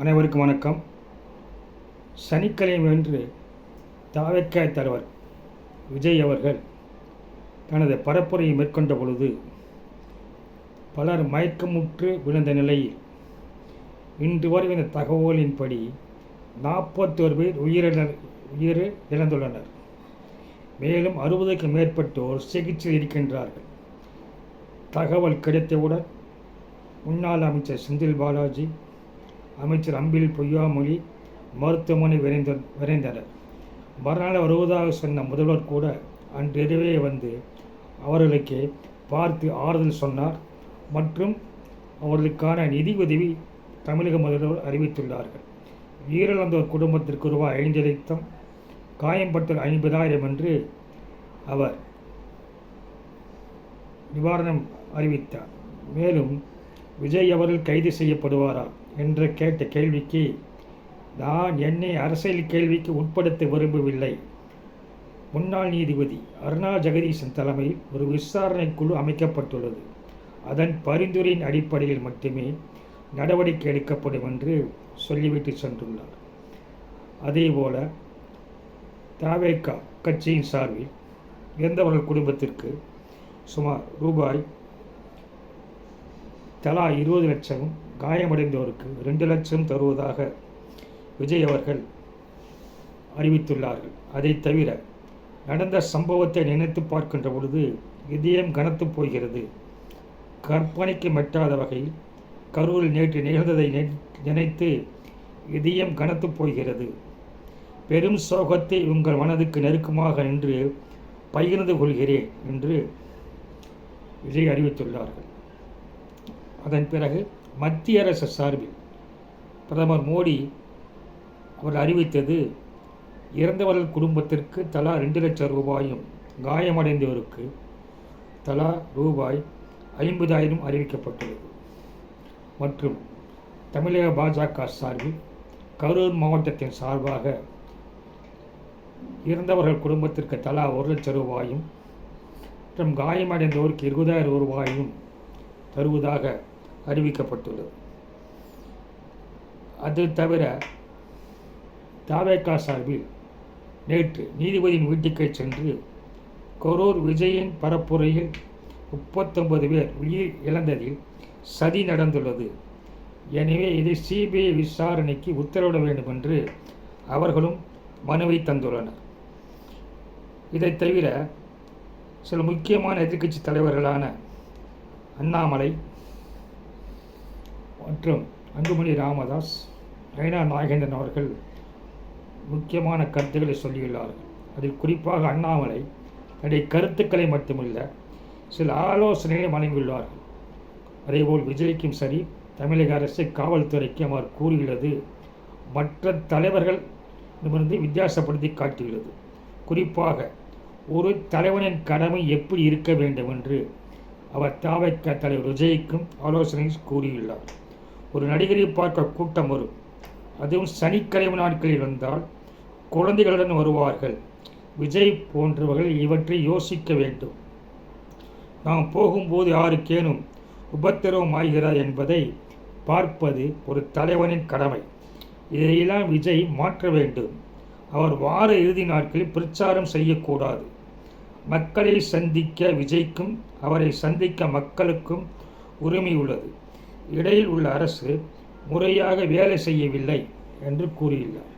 அனைவருக்கும் வணக்கம். சனிக்கிழமை என்று தாவக்காய் தலைவர் விஜய் அவர்கள் தனது பரப்புரையை மேற்கொண்ட பொழுது பலர் மயக்கமுற்று விழுந்த நிலையில் இன்று வரை இந்த தகவலின்படி நாற்பத்தோரு பேர் உயிரிழ உயிர் இழந்துள்ளனர். மேலும் அறுபதுக்கும் மேற்பட்டோர் சிகிச்சை இருக்கின்றார்கள். தகவல் கிடைத்தவுடன் முன்னாள் அமைச்சர் செந்தில் பாலாஜி அமைச்சர் அம்பில் பொய்யாமொழி மருத்துவமனை விரைந்த விரைந்தனர். மறுநாள் வருவதாக சொன்ன முதல்வர் கூட அன்றிரவே வந்து அவர்களுக்கு பார்த்து ஆறுதல் சொன்னார் மற்றும் அவர்களுக்கான நிதி உதவி தமிழக முதல்வர் அறிவித்துள்ளார்கள். உயிரிழந்தோர் குடும்பத்திற்கு ரூபாய் ஐந்து லட்சம் காயம்பட்டோர் ஐம்பதாயிரம் என்று அவர் நிவாரணம் அறிவித்தார். மேலும் விஜய் அவர்கள் கைது செய்யப்படுவாரா என்று கேட்ட கேள்விக்கு நான் என்னை அரசியல் கேள்விக்கு உட்படுத்த விரும்பவில்லை. முன்னாள் நீதிபதி அருணா ஜெகதீசன் தலைமையில் ஒரு விசாரணை குழு அமைக்கப்பட்டுள்ளது. அதன் பரிந்துரையின் அடிப்படையில் மட்டுமே நடவடிக்கை எடுக்கப்படும் என்று சொல்லிவிட்டு சென்றுள்ளார். அதேபோல தாவேக்கா கட்சியின் சார்பில் இறந்தவர்கள் குடும்பத்திற்கு சுமார் ரூபாய் தலா இருபது லட்சமும் காயமடைந்தோருக்கு ரெண்டு லட்சம் தருவதாக விஜய் அவர்கள் அறிவித்துள்ளார்கள். அதை தவிர நடந்த சம்பவத்தை நினைத்து பார்க்கின்ற பொழுது இதயம் கனத்து போகிறது. கற்பனைக்கு மெட்டாத வகையில் கரூரில் நேற்று நிகழ்ந்ததை நினைத்து இதயம் கனத்து போகிறது. பெரும் சோகத்தை உங்கள் மனதுக்கு நெருக்கமாக நின்று பகிர்ந்து கொள்கிறேன் என்று விஜய் அறிவித்துள்ளார்கள். அதன் பிறகு மத்திய அரசு சார்பில் பிரதமர் மோடி அவர் அறிவித்தது இறந்தவர்கள் குடும்பத்திற்கு தலா ரெண்டு லட்சம் ரூபாயும் காயமடைந்தவருக்கு தலா ரூபாய் ஐம்பதாயிரம் அறிவிக்கப்பட்டுள்ளது. மற்றும் தமிழக பாஜக சார்பில் கரூர் மாவட்டத்தின் சார்பாக இறந்தவர்கள் குடும்பத்திற்கு தலா ஒரு லட்சம் ரூபாயும் மற்றும் காயமடைந்தோருக்கு இருபதாயிரம் ரூபாயும் தருவதாக அறிவிக்கப்பட்டுள்ளது. அது தவிர தாவேக்கா சார்பில் நேற்று நீதிபதியின் வீட்டுக்கு சென்று கரூர் விஜயின் பரப்புரையில் முப்பத்தொன்பது பேர் உயிர் இழந்ததில் சதி நடந்துள்ளது. எனவே இதை சிபிஐ விசாரணைக்கு உத்தரவிட வேண்டும் என்று அவர்களும் மனுவை தந்துள்ளனர். இதை தவிர சில முக்கியமான எதிர்க்கட்சி தலைவர்களான அண்ணாமலை மற்றும் அன்புமணி ராமதாஸ் ரெய்னா நாகேந்திரன் அவர்கள் முக்கியமான கருத்துக்களை சொல்லியுள்ளார்கள். அதில் குறிப்பாக அண்ணாமலை தன்னுடைய கருத்துக்களை மட்டுமல்ல சில ஆலோசனைகளை வழங்கியுள்ளார்கள். அதேபோல் விஜய்க்கும் சரி தமிழக அரசு காவல்துறைக்கும் அவர் கூறியுள்ளது மற்ற தலைவர்கள் இருந்து வித்தியாசப்படுத்தி காட்டியுள்ளது. குறிப்பாக ஒரு தலைவனின் கடமை எப்படி இருக்க வேண்டும் என்று அவர் தாவைக்க தலைவர் விஜய்க்கும் ஆலோசனை கூறியுள்ளார். ஒரு நடிகரை பார்க்க கூட்டம் வரும். அதுவும் சனிக்கிழமை நாட்களில் வந்தால் குழந்தைகளுடன் வருவார்கள். விஜய் போன்றவர்கள் இவற்றை யோசிக்க வேண்டும். நாம் போகும்போது யாருக்கேனும் உபத்திரவம் ஆகிறார் என்பதை பார்ப்பது ஒரு தலைவனின் கடமை. இதையெல்லாம் விஜய் மாற்ற வேண்டும். அவர் வார இறுதி நாட்களில் பிரச்சாரம் செய்யக்கூடாது. மக்களை சந்திக்க விஜய்க்கும் அவரை சந்திக்க மக்களுக்கும் உரிமை உள்ளது. இடையில் உள்ள அரசு முறையாக வேலை செய்யவில்லை என்று கூறியுள்ளார்.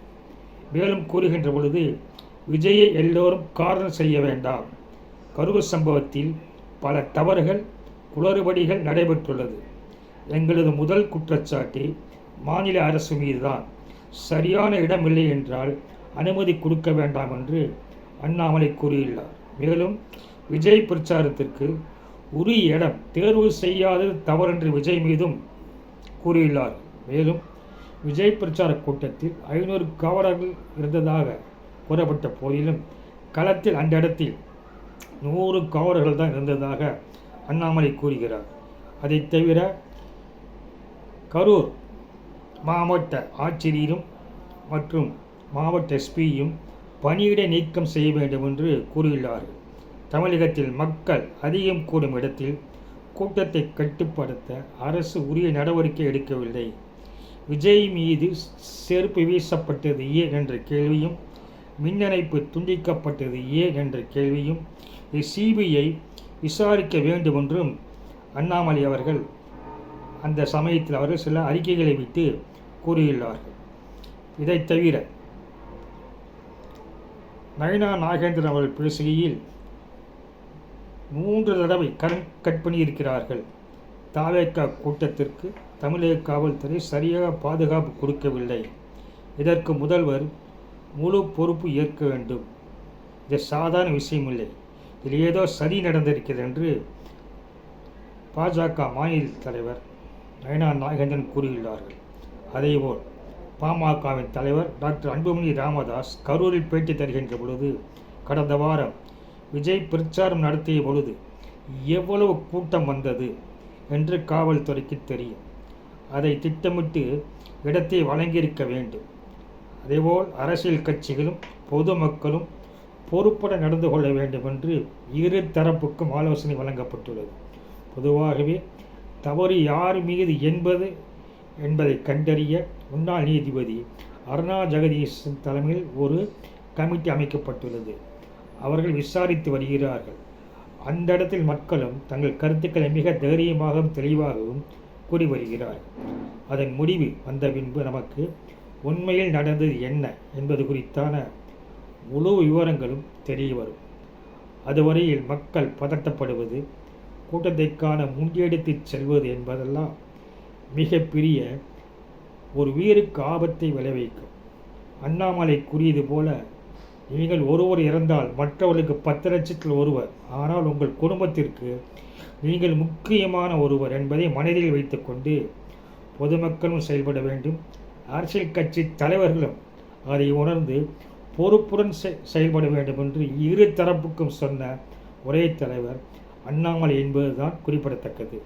மேலும் கூறுகின்ற பொழுது விஜயை எல்லோரும் காரணம் செய்ய வேண்டாம். கருவு சம்பவத்தில் பல தவறுகள் குளறுபடிகள் நடைபெற்றுள்ளது. எங்களது முதல் குற்றச்சாட்டு மாநில அரசு மீதுதான். சரியான இடமில்லை என்றால் அனுமதி கொடுக்க வேண்டாம் என்று அண்ணாமலை கூறியுள்ளார். மேலும் விஜய் பிரச்சாரத்திற்கு உரிய இடம் தேர்வு செய்யாதது தவறென்று விஜய் மீதும் கூறியுள்ளார். மேலும் விஜய் பிரச்சார கூட்டத்தில் ஐநூறு காவலர்கள் இருந்ததாக கூறப்பட்ட போதிலும் களத்தில் அந்த இடத்தில் நூறு காவலர்கள் தான் இருந்ததாக அண்ணாமலை கூறுகிறார். அதை தவிர கரூர் மாவட்ட ஆட்சியரும் மற்றும் மாவட்ட எஸ்பியும் பணியிட நீக்கம் செய்ய வேண்டும் என்று கூறியுள்ளார்கள். தமிழகத்தில் மக்கள் அதிகம் கூடும் இடத்தில் கூட்டத்தை கட்டுப்படுத்த அரசு உரிய நடவடிக்கை எடுக்கவில்லை. விஜய் மீது செருப்பு வீசப்பட்டது ஏன் என்ற கேள்வியும் மின்னணைப்பு துண்டிக்கப்பட்டது ஏன் என்ற கேள்வியும் சிபிஐ விசாரிக்க வேண்டும் என்றும் அண்ணாமலை அவர்கள் அந்த சமயத்தில் அவர்கள் சில அறிக்கைகளை விட்டு கூறியுள்ளார்கள். இதைத் தவிர நயனா நாகேந்திரன் அவர்கள் பேசுகையில் மூன்று தடவை கண் கட் பண்ணியிருக்கிறார்கள். தாவேக்கா கூட்டத்திற்கு தமிழக காவல்துறை சரியாக பாதுகாப்பு கொடுக்கவில்லை. இதற்கு முதல்வர் முழு பொறுப்பு ஏற்க வேண்டும். இது சாதாரண விஷயமில்லை. இதில் ஏதோ சதி நடந்திருக்கிறது என்று பாஜக மாநில தலைவர் நயனா நாகேந்திரன் கூறியுள்ளார்கள் அதேபோல் பாமகவின் தலைவர் டாக்டர் அன்புமணி ராமதாஸ் கரூரில் பேட்டி தருகின்ற பொழுது கடந்த வாரம் விஜய் பிரச்சாரம் நடத்திய பொழுது எவ்வளவு கூட்டம் வந்தது என்று காவல்துறைக்கு தெரியும். அதை திட்டமிட்டு இடத்தை வழங்கியிருக்க வேண்டும். அதேபோல் அரசியல் கட்சிகளும் பொதுமக்களும் பொறுப்பட நடந்து கொள்ள வேண்டும் என்று இரு தரப்புக்கும் ஆலோசனை வழங்கப்பட்டுள்ளது. பொதுவாகவே தவறு யார் மீது என்பது என்பதை கண்டறிய முன்னாள் நீதிபதி அருணா ஜெகதீஷன் தலைமையில் ஒரு கமிட்டி அமைக்கப்பட்டுள்ளது. அவர்கள் விசாரித்து வருகிறார்கள். அந்த இடத்தில் மக்களும் தங்கள் கருத்துக்களை மிக தைரியமாகவும் தெளிவாகவும் கூறி வருகிறார்கள். அதன் முடிவு வந்த பின்பு நமக்கு உண்மையில் நடந்தது என்ன என்பது குறித்தான முழு விவரங்களும் தெரிய வரும். அதுவரையில் மக்கள் பதட்டப்படுவது கூட்டத்தைக்கான முன்னெடுத்து செல்வது என்பதெல்லாம் மிகப்பெரிய ஒரு உயிருக்கு ஆபத்தை விளைவிக்கும். அண்ணாமலை கூறியது போல நீங்கள் ஒருவர் இறந்தால் மற்றவர்களுக்கு பத்து லட்சத்தில் ஒருவர். ஆனால் உங்கள் குடும்பத்திற்கு நீங்கள் முக்கியமான ஒருவர் என்பதை மனதில் வைத்துக்கொண்டு பொதுமக்களும் செயல்பட வேண்டும். அரசியல் கட்சி தலைவர்களும் அதை உணர்ந்து பொறுப்புடன் செயல்பட வேண்டும் என்று இரு தரப்புக்கும் சொன்ன ஒரே தலைவர் அண்ணாமலை என்பதுதான் குறிப்பிடத்தக்கது.